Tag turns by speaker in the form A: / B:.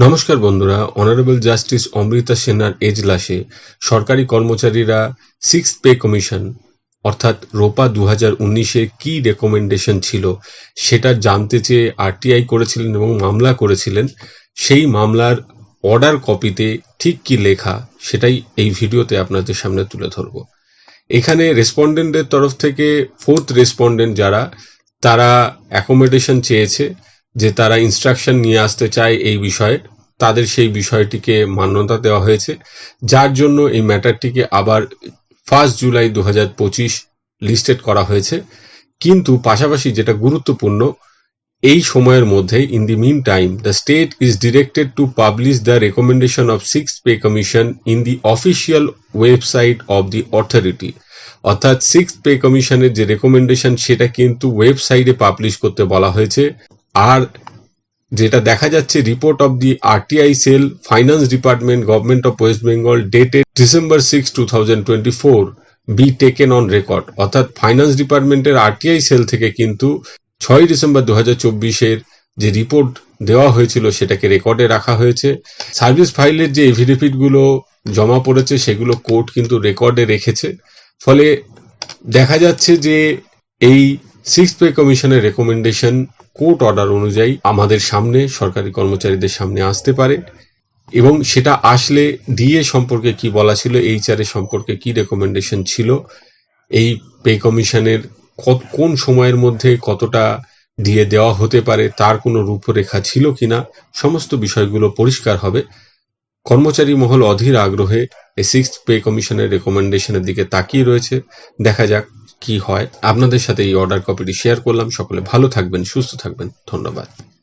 A: নমস্কার বন্ধুরা honourable justice Amrita সেনার এজলাসে সরকারি কর্মচারীরা সিক্স পে কমিশন অর্থাৎ রোপা দু হাজার উনিশের কী রেকমেন্ডেশন ছিল সেটা জানতে চেয়ে আরটিআই করেছিলেন এবং মামলা করেছিলেন। সেই মামলার অর্ডার কপিতে ঠিক কি লেখা সেটাই এই ভিডিওতে আপনাদের সামনে তুলে ধরব। এখানে রেসপন্ডেন্টের তরফ থেকে ফোর্থ রেসপন্ডেন্ট যারা, তারা অ্যাকোমোডেশন চেয়েছে। যে তারা ইনস্ট্রাকশন নিয়ে আসতে চায় এই বিষয়ে, তাদের সেই বিষয়টিকে মান্যতা দেওয়া হয়েছে। যার জন্য এই ম্যাটারটিকে আবার ফার্স্ট জুলাই দু হাজার পঁচিশ লিস্টেড করা হয়েছে। কিন্তু পাশাপাশি যেটা গুরুত্বপূর্ণ, এই সময়ের মধ্যে in the mean time the state is directed to publish the recommendation of six pay commission in the official website of the authority অর্থাৎ সিক্স পে কমিশনের যে রেকমেন্ডেশন সেটা কিন্তু ওয়েবসাইটে পাবলিশ করতে বলা হয়েছে। আর যেটা দেখা যাচ্ছে report of the RTI cell finance department government of West Bengal dated December six two thousand twenty four be taken on record অর্থাৎ ফাইন্যান্স ডিপার্টমেন্টের আরটিআই সেল থেকে কিন্তু ছয় ডিসেম্বর দু হাজার চব্বিশের যে রিপোর্ট দেওয়া হয়েছিল, সেটাকে রেকর্ডে রাখা হয়েছে। সার্ভিস ফাইলের যে এফিডেভিটগুলো জমা পড়েছে, সেগুলো কোর্ট কিন্তু রেকর্ডে রেখেছে। ফলে দেখা যাচ্ছে যে এই সিক্স পে কমিশনের রেকমেন্ডেশন কোর্ট অর্ডার অনুযায়ী আমাদের সামনে, সরকারি কর্মচারীদের সামনে আসতে পারে এবং সেটা আসলে ডিএ সম্পর্কে কি বলা ছিল এইচআর এর সম্পর্কে কি রেকমেন্ডেশন ছিল, এই পে কমিশনের কোন সময়ের মধ্যে কতটা দিয়ে দেওয়া হতে পারে, তার কোনো রূপরেখা ছিল কিনা, সমস্ত বিষয়গুলো পরিষ্কার হবে। কর্মচারী মহল অধীর আগ্রহে এই সিক্স পে কমিশনের রেকমেন্ডেশনের দিকে তাকিয়ে রয়েছে। দেখা যাক কি হয়। আপনাদের সাথে এই অর্ডার কপিটি শেয়ার করলাম। সকলে ভালো থাকবেন, সুস্থ থাকবেন। ধন্যবাদ।